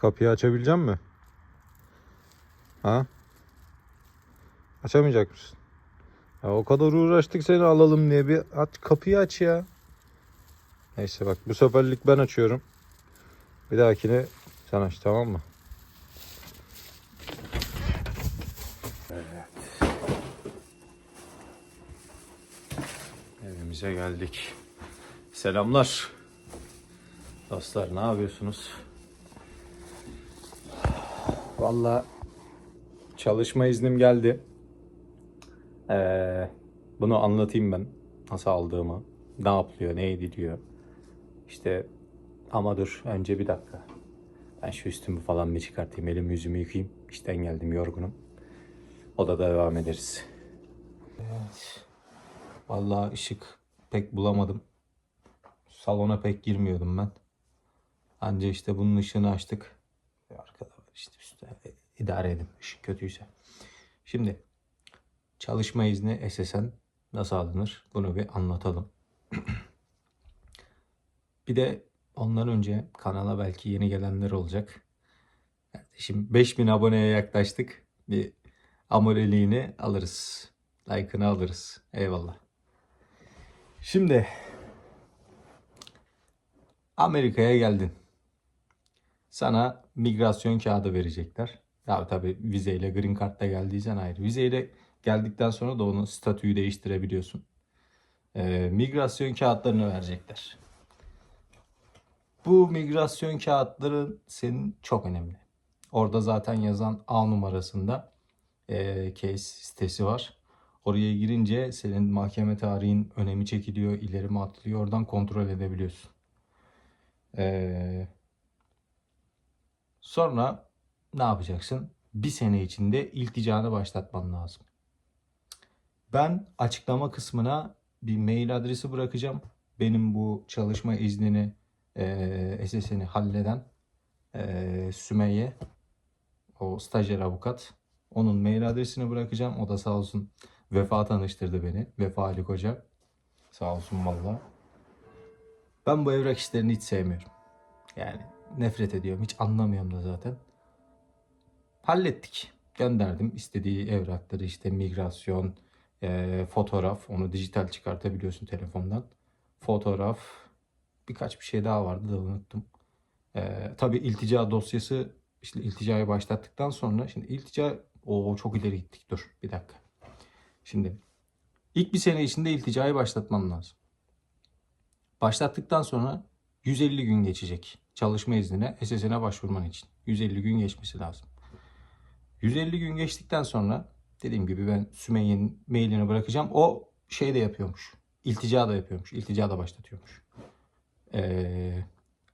Kapıyı açabilecek mi? Ha? Açamayacak mısın? Ya o kadar uğraştık seni alalım diye bir aç kapıyı aç ya. Neyse bak bu seferlik ben açıyorum. Bir dahakine sen aç tamam mı? Evimize geldik. Selamlar. Dostlar ne yapıyorsunuz? Vallahi çalışma iznim geldi. Ee, bunu anlatayım ben. Nasıl aldığımı. Ne yapılıyor, ne ediliyor. İşte ama dur önce bir dakika. Ben şu üstümü falan bir çıkartayım. Elimi yüzümü yıkayayım. İşten geldim yorgunum. Odada devam ederiz. Evet. Vallahi ışık pek bulamadım. Salona pek girmiyordum ben. Anca işte bunun ışığını açtık. Arkada işte üstte. idare edin ışık kötüyse. Şimdi çalışma izni SSN nasıl alınır? Bunu bir anlatalım. bir de ondan önce kanala belki yeni gelenler olacak. Şimdi 5000 aboneye yaklaştık. Bir amoreliğini alırız. Like'ını alırız. Eyvallah. Şimdi Amerika'ya geldin. Sana migrasyon kağıdı verecekler. Ya tabii vizeyle green card'la geldiysen ayrı. Vizeyle geldikten sonra da onun statüyü değiştirebiliyorsun. Ee, migrasyon kağıtlarını verecekler. Bu migrasyon kağıtları senin çok önemli. Orada zaten yazan A numarasında e, case sitesi var. Oraya girince senin mahkeme tarihin önemi çekiliyor, ileri mi atlıyor oradan kontrol edebiliyorsun. Ee, sonra ne yapacaksın? Bir sene içinde ilticanı başlatman lazım. Ben açıklama kısmına bir mail adresi bırakacağım. Benim bu çalışma iznini e, SSN'i halleden e, Sümeyye, o stajyer avukat. Onun mail adresini bırakacağım. O da sağ olsun Vefa tanıştırdı beni. Vefa Ali Koca. Sağ olsun valla. Ben bu evrak işlerini hiç sevmiyorum. Yani nefret ediyorum. Hiç anlamıyorum da zaten. Hallettik. Gönderdim istediği evrakları işte migrasyon, e, fotoğraf. Onu dijital çıkartabiliyorsun telefondan. Fotoğraf. Birkaç bir şey daha vardı da unuttum. E, tabii iltica dosyası işte ilticayı başlattıktan sonra şimdi iltica o çok ileri gittik. Dur bir dakika. Şimdi ilk bir sene içinde ilticayı başlatmam lazım. Başlattıktan sonra 150 gün geçecek çalışma iznine, SSN'e başvurman için. 150 gün geçmesi lazım. 150 gün geçtikten sonra dediğim gibi ben Sümeyye'nin mailini bırakacağım. O şey de yapıyormuş. İltica da yapıyormuş. İltica da başlatıyormuş. Ee,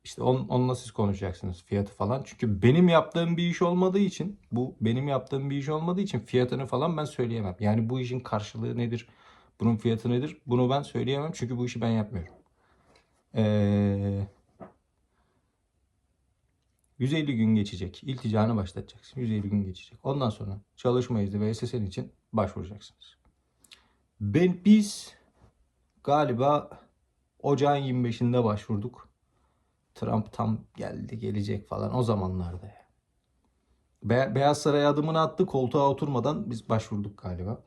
işte on, onunla siz konuşacaksınız fiyatı falan. Çünkü benim yaptığım bir iş olmadığı için bu benim yaptığım bir iş olmadığı için fiyatını falan ben söyleyemem. Yani bu işin karşılığı nedir? Bunun fiyatı nedir? Bunu ben söyleyemem çünkü bu işi ben yapmıyorum. Ee, 150 gün geçecek. İlticanı başlatacaksın. 150 gün geçecek. Ondan sonra çalışma izni ve SSN için başvuracaksınız. Ben biz galiba ocağın 25'inde başvurduk. Trump tam geldi gelecek falan o zamanlarda. Be- Beyaz Saray'a adımını attı koltuğa oturmadan biz başvurduk galiba.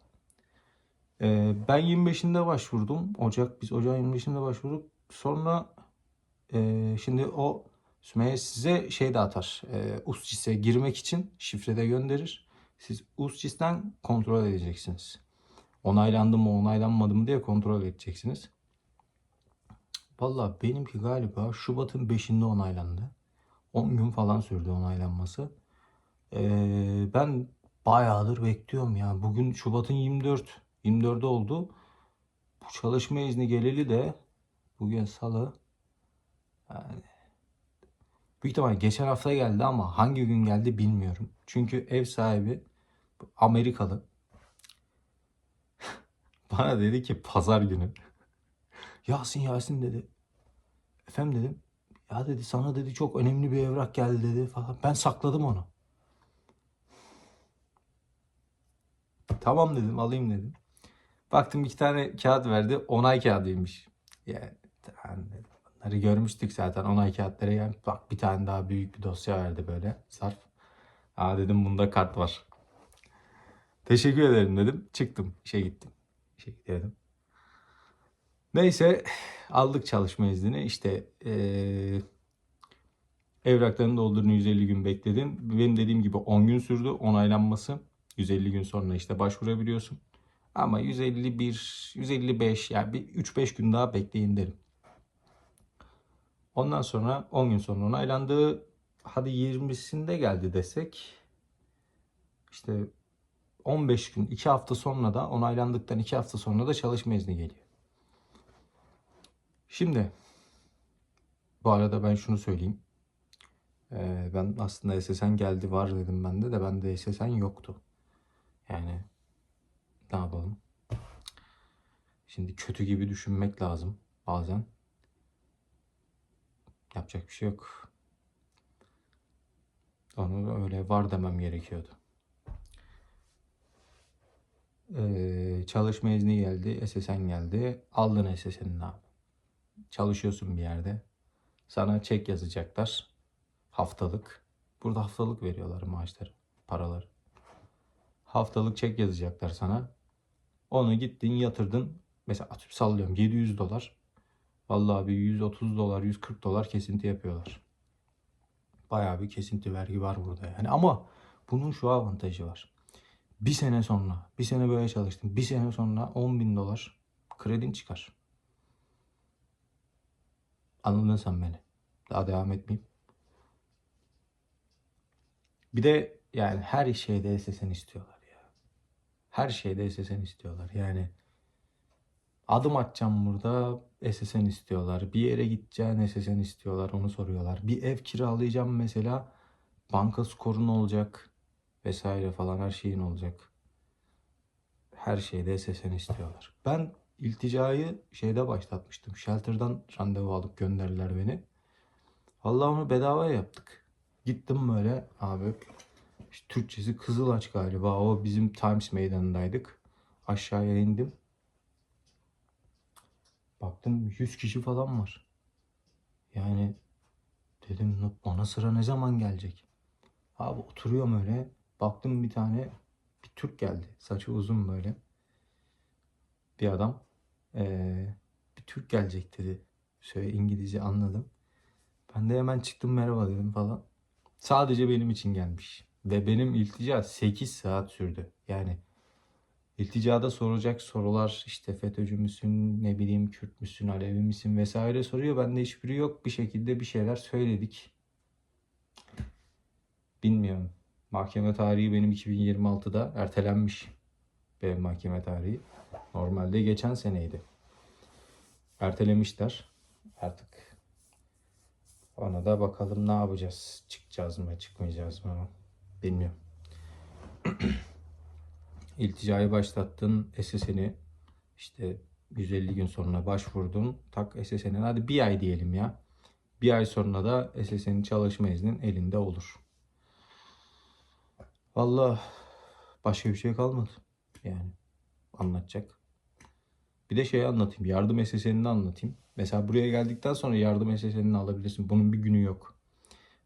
Ee, ben 25'inde başvurdum. Ocak biz ocağın 25'inde başvurduk. Sonra e, şimdi o Sümeyye size şey de atar. E, USCIS'e girmek için şifrede gönderir. Siz USCIS'ten kontrol edeceksiniz. Onaylandı mı onaylanmadı mı diye kontrol edeceksiniz. Valla benimki galiba Şubat'ın 5'inde onaylandı. 10 gün falan sürdü onaylanması. Ee, ben bayağıdır bekliyorum ya. Bugün Şubat'ın 24. 24'ü oldu. Bu çalışma izni geleli de bugün salı. Yani büyük ihtimal geçen hafta geldi ama hangi gün geldi bilmiyorum. Çünkü ev sahibi Amerikalı. Bana dedi ki pazar günü. Yasin Yasin dedi. Efendim dedim. Ya dedi sana dedi çok önemli bir evrak geldi dedi falan. Ben sakladım onu. Tamam dedim alayım dedim. Baktım iki tane kağıt verdi. Onay kağıdıymış. Yani tamam. Hani görmüştük zaten onay kağıtları yani bak bir tane daha büyük bir dosya verdi böyle zarf. Aa dedim bunda kart var. Teşekkür ederim dedim. Çıktım. işe gittim. İşe gidiyordum. Neyse aldık çalışma iznini. İşte eee evraklarını doldurdun 150 gün bekledin. Benim dediğim gibi 10 gün sürdü onaylanması. 150 gün sonra işte başvurabiliyorsun. Ama 151, 155 yani bir 3-5 gün daha bekleyin derim. Ondan sonra 10 gün sonra onaylandı. Hadi 20'sinde geldi desek. İşte 15 gün, 2 hafta sonra da onaylandıktan 2 hafta sonra da çalışma izni geliyor. Şimdi bu arada ben şunu söyleyeyim. Ee, ben aslında SSN geldi var dedim bende de bende SSN yoktu. Yani ne yapalım? Şimdi kötü gibi düşünmek lazım bazen. Yapacak bir şey yok. Onu öyle var demem gerekiyordu. Ee, çalışma izni geldi, SSN geldi. Aldın SSN'ini abi. Çalışıyorsun bir yerde. Sana çek yazacaklar. Haftalık. Burada haftalık veriyorlar maaşları, paraları. Haftalık çek yazacaklar sana. Onu gittin yatırdın. Mesela atıp sallıyorum 700 dolar. Vallahi bir 130 dolar, 140 dolar kesinti yapıyorlar. Bayağı bir kesinti vergi var burada yani. Ama bunun şu avantajı var. Bir sene sonra, bir sene böyle çalıştın. Bir sene sonra 10 bin dolar kredin çıkar. Anladın sen beni. Daha devam etmeyeyim. Bir de yani her şeyde SSN istiyorlar ya. Her şeyde SSN istiyorlar. Yani adım atacağım burada SSN istiyorlar. Bir yere gideceğin SSN istiyorlar. Onu soruyorlar. Bir ev kiralayacağım mesela banka skorun olacak vesaire falan her şeyin olacak. Her şeyde SSN istiyorlar. Ben ilticayı şeyde başlatmıştım. Shelter'dan randevu alıp gönderdiler beni. Vallahi onu bedava yaptık. Gittim böyle abi işte Türkçesi Kızılaç galiba. O bizim Times meydanındaydık. Aşağıya indim. Baktım 100 kişi falan var. Yani dedim bana sıra ne zaman gelecek? Abi oturuyorum öyle. Baktım bir tane bir Türk geldi. Saçı uzun böyle. Bir adam. Ee, bir Türk gelecek dedi. Şöyle İngilizce anladım. Ben de hemen çıktım merhaba dedim falan. Sadece benim için gelmiş. Ve benim iltica 8 saat sürdü. Yani ilticada soracak sorular işte FETÖ'cü müsün, ne bileyim Kürt müsün, Alevi misin vesaire soruyor. Bende hiçbiri yok. Bir şekilde bir şeyler söyledik. Bilmiyorum. Mahkeme tarihi benim 2026'da ertelenmiş. Benim mahkeme tarihi. Normalde geçen seneydi. Ertelemişler. Artık ona da bakalım ne yapacağız. Çıkacağız mı, çıkmayacağız mı? Bilmiyorum. İlticayı başlattın. SSN'i işte 150 gün sonra başvurdun. Tak SSN'in hadi bir ay diyelim ya. Bir ay sonra da SSN'in çalışma iznin elinde olur. Vallahi başka bir şey kalmadı. Yani anlatacak. Bir de şey anlatayım. Yardım SSN'ini anlatayım. Mesela buraya geldikten sonra yardım SSN'ini alabilirsin. Bunun bir günü yok.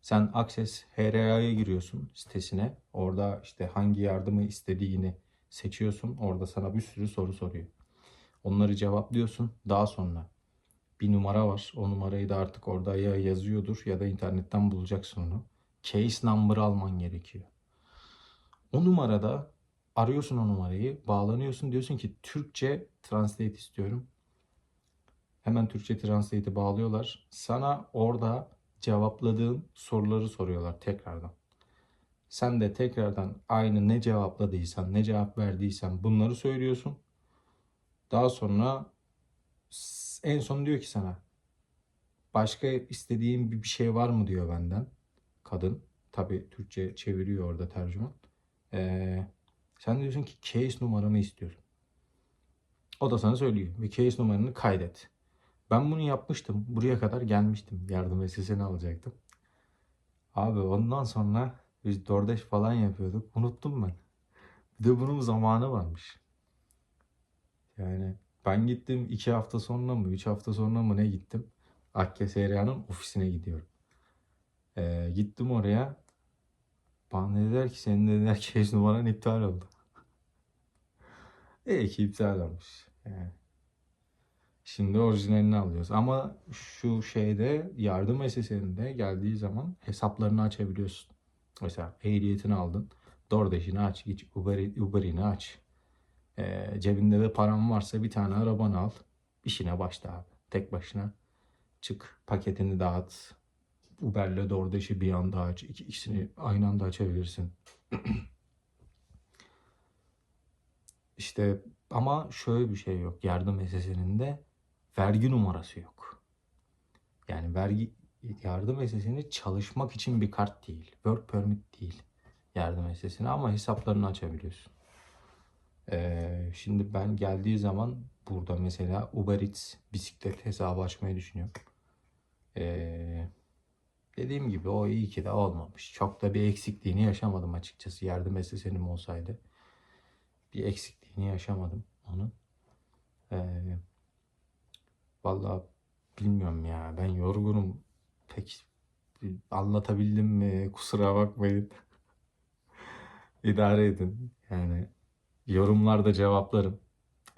Sen Access HRA'ya giriyorsun sitesine. Orada işte hangi yardımı istediğini seçiyorsun. Orada sana bir sürü soru soruyor. Onları cevaplıyorsun. Daha sonra bir numara var. O numarayı da artık orada ya yazıyordur ya da internetten bulacaksın onu. Case number alman gerekiyor. O numarada arıyorsun o numarayı, bağlanıyorsun diyorsun ki Türkçe translate istiyorum. Hemen Türkçe translate'i bağlıyorlar. Sana orada cevapladığın soruları soruyorlar tekrardan. Sen de tekrardan aynı ne cevapladıysan, ne cevap verdiysen bunları söylüyorsun. Daha sonra en son diyor ki sana başka istediğin bir şey var mı diyor benden kadın. Tabi Türkçe çeviriyor orada tercüman. Ee, sen diyorsun ki case numaramı istiyorum. O da sana söylüyor ve case numaranı kaydet. Ben bunu yapmıştım. Buraya kadar gelmiştim. Yardım SS'ini alacaktım. Abi ondan sonra biz DoorDash falan yapıyorduk. Unuttum ben. Bir de bunun zamanı varmış. Yani ben gittim iki hafta sonra mı, üç hafta sonra mı ne gittim. Akya Seyra'nın ofisine gidiyorum. Ee, gittim oraya. Bana dediler ki senin dediler case numaran iptal oldu. İyi ki iptal olmuş. Yani. Şimdi orijinalini alıyoruz. Ama şu şeyde yardım SSN'de geldiği zaman hesaplarını açabiliyorsun. Mesela ehliyetini aldın. DoorDash'ini aç. Git Uber, Uber'ini aç. Ee, cebinde de paran varsa bir tane arabanı al. İşine başla abi. Tek başına çık. Paketini dağıt. Uber'le DoorDash'i bir anda aç. İki, ikisini aynı anda açabilirsin. İşte ama şöyle bir şey yok. Yardım SSN'inde vergi numarası yok. Yani vergi yardım SSN'i çalışmak için bir kart değil. Work permit değil. Yardım SSN'i ama hesaplarını açabiliyorsun. Ee, şimdi ben geldiği zaman burada mesela Uber Eats bisiklet hesabı açmayı düşünüyorum. Ee, dediğim gibi o iyi ki de olmamış. Çok da bir eksikliğini yaşamadım açıkçası. Yardım SSN'im olsaydı. Bir eksikliğini yaşamadım onun. Ee, vallahi bilmiyorum ya. Ben yorgunum. Pek anlatabildim mi? Kusura bakmayın. İdare edin. Yani yorumlarda cevaplarım.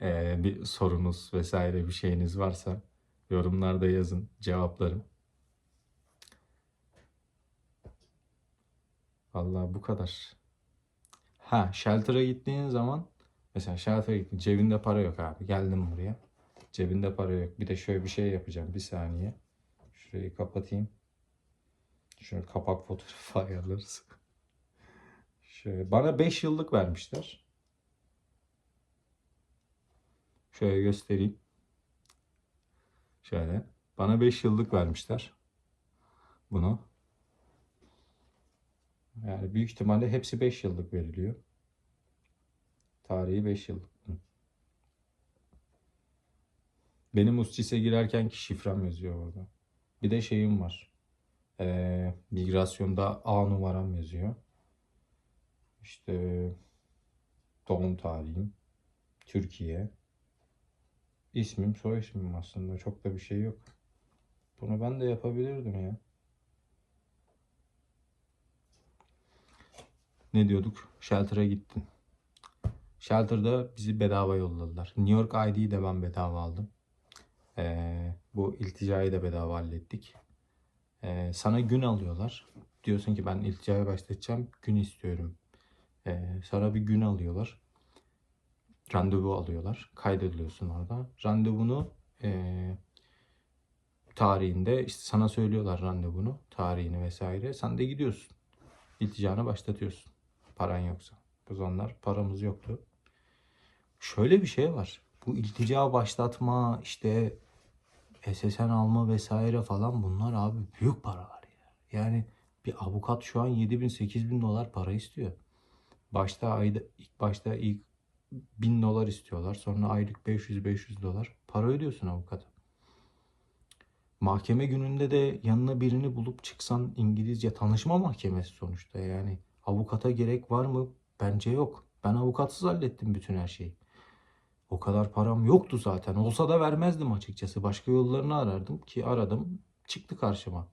Ee, bir sorunuz vesaire bir şeyiniz varsa yorumlarda yazın. Cevaplarım. Vallahi bu kadar. Ha, shelter'a gittiğin zaman mesela shelter'a gittin cebinde para yok abi. Geldim buraya. Cebinde para yok. Bir de şöyle bir şey yapacağım. Bir saniye. Şurayı kapatayım. Şunu kapak fotoğrafı ayarlarız. Şöyle bana 5 yıllık vermişler. Şöyle göstereyim. Şöyle. Bana 5 yıllık vermişler. Bunu. Yani büyük ihtimalle hepsi 5 yıllık veriliyor. Tarihi 5 yıllık. Benim Usçis'e girerkenki şifrem yazıyor orada. Bir de şeyim var. Ee, migrasyonda A numaram yazıyor. İşte doğum tarihim. Türkiye. İsmim, soy ismim aslında. Çok da bir şey yok. Bunu ben de yapabilirdim ya. Ne diyorduk? Shelter'a gittin. Shelter'da bizi bedava yolladılar. New York ID'yi de ben bedava aldım. Ee, bu ilticayı da bedava hallettik. Ee, sana gün alıyorlar. Diyorsun ki ben ilticaya başlatacağım. Gün istiyorum. Ee, sana bir gün alıyorlar. Randevu alıyorlar. Kaydediliyorsun orada. Randevunu ee, tarihinde işte sana söylüyorlar randevunu, tarihini vesaire. Sen de gidiyorsun. İlticanı başlatıyorsun. Paran yoksa. Bu zamanlar paramız yoktu. Şöyle bir şey var. Bu iltica başlatma, işte SSN alma vesaire falan bunlar abi büyük paralar ya. Yani bir avukat şu an 7 bin 8 bin dolar para istiyor. Başta ayda ilk başta ilk 1000 dolar istiyorlar. Sonra aylık 500-500 dolar para ödüyorsun avukata. Mahkeme gününde de yanına birini bulup çıksan İngilizce tanışma mahkemesi sonuçta yani. Avukata gerek var mı? Bence yok. Ben avukatsız hallettim bütün her şeyi. O kadar param yoktu zaten. Olsa da vermezdim açıkçası. Başka yollarını arardım ki aradım. Çıktı karşıma.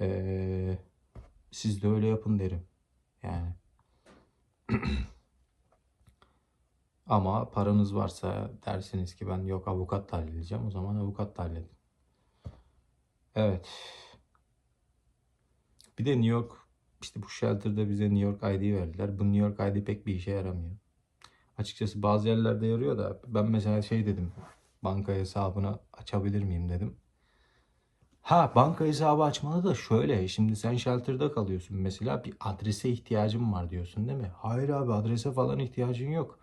Ee, siz de öyle yapın derim. Yani. Ama paranız varsa dersiniz ki ben yok avukatla halledeceğim. O zaman avukatla halledin. Evet. Bir de New York işte bu shelter'da bize New York ID verdiler. Bu New York ID pek bir işe yaramıyor. Açıkçası bazı yerlerde yarıyor da ben mesela şey dedim. Banka hesabını açabilir miyim dedim. Ha banka hesabı açmalı da şöyle. Şimdi sen shelter'da kalıyorsun. Mesela bir adrese ihtiyacım var diyorsun değil mi? Hayır abi adrese falan ihtiyacın yok.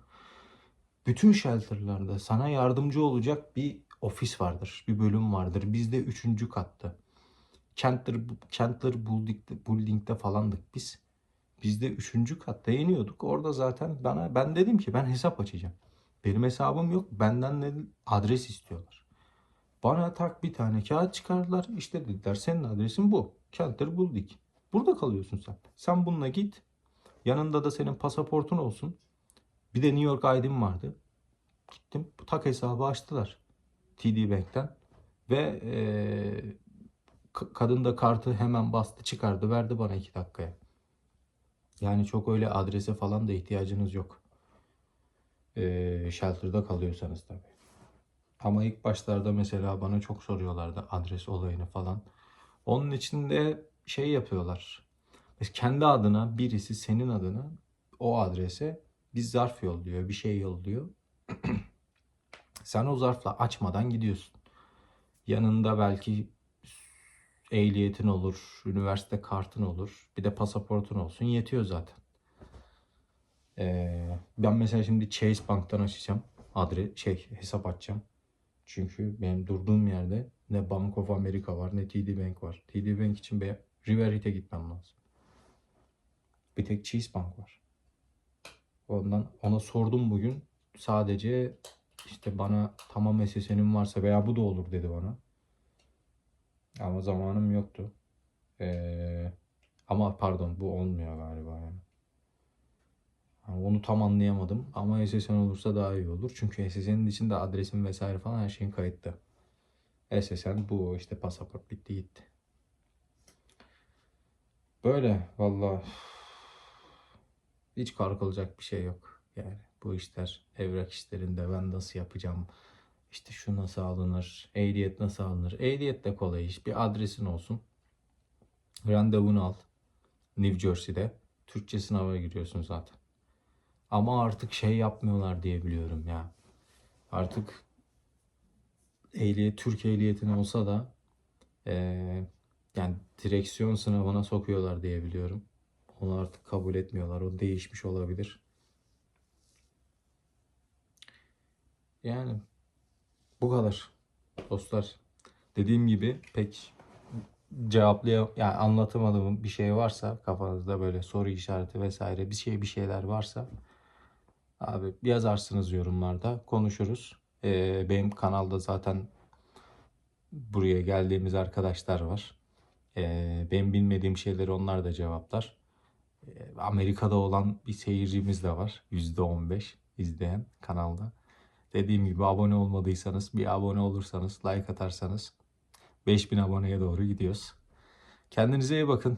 Bütün shelter'larda sana yardımcı olacak bir ofis vardır. Bir bölüm vardır. Bizde üçüncü katta. Kentler, Kentler Building'de, Building'de falandık biz. Biz de üçüncü katta iniyorduk. Orada zaten bana ben dedim ki ben hesap açacağım. Benim hesabım yok. Benden de adres istiyorlar. Bana tak bir tane kağıt çıkardılar. İşte dediler senin adresin bu. Kentler Building. Burada kalıyorsun sen. Sen bununla git. Yanında da senin pasaportun olsun. Bir de New York ID'm vardı. Gittim tak hesabı açtılar. TD Bank'ten. Ve e, k- kadın da kartı hemen bastı çıkardı verdi bana iki dakikaya. Yani çok öyle adrese falan da ihtiyacınız yok. E, shelter'da kalıyorsanız tabii. Ama ilk başlarda mesela bana çok soruyorlardı adres olayını falan. Onun için de şey yapıyorlar. Mesela kendi adına birisi senin adına o adrese bir zarf yolluyor, bir şey yolluyor. Sen o zarfla açmadan gidiyorsun. Yanında belki ehliyetin olur, üniversite kartın olur, bir de pasaportun olsun yetiyor zaten. Ee, ben mesela şimdi Chase Bank'tan açacağım. Adres şey hesap açacağım. Çünkü benim durduğum yerde ne Bank of America var ne TD Bank var. TD Bank için be Riverhead'e gitmem lazım. Bir tek Chase Bank var. Ondan ona sordum bugün. Sadece işte bana tamam SSN'im varsa veya bu da olur dedi bana. Ama zamanım yoktu. Ee, ama pardon bu olmuyor galiba yani. Yani onu tam anlayamadım ama SSN olursa daha iyi olur. Çünkü SSN'in içinde adresim vesaire falan her şeyin kayıtlı. SSN bu işte pasaport bitti gitti. Böyle valla hiç korkulacak bir şey yok. Yani bu işler evrak işlerinde ben nasıl yapacağım? İşte şu nasıl alınır? Ehliyet nasıl alınır? Ehliyet de kolay iş. Bir adresin olsun. Randevunu al. New Jersey'de. Türkçe sınava giriyorsun zaten. Ama artık şey yapmıyorlar diye biliyorum ya. Artık ehliyet, Türk ehliyetin olsa da eee, yani direksiyon sınavına sokuyorlar diye biliyorum. Onu artık kabul etmiyorlar. O değişmiş olabilir. Yani bu kadar dostlar. Dediğim gibi pek cevaplaya yani anlatamadığım bir şey varsa kafanızda böyle soru işareti vesaire bir şey bir şeyler varsa abi yazarsınız yorumlarda konuşuruz. Ee, benim kanalda zaten buraya geldiğimiz arkadaşlar var. Ee, benim bilmediğim şeyleri onlar da cevaplar. Ee, Amerika'da olan bir seyircimiz de var. %15 izleyen kanalda. Dediğim gibi abone olmadıysanız bir abone olursanız like atarsanız 5000 aboneye doğru gidiyoruz. Kendinize iyi bakın.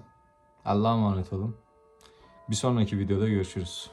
Allah'a emanet olun. Bir sonraki videoda görüşürüz.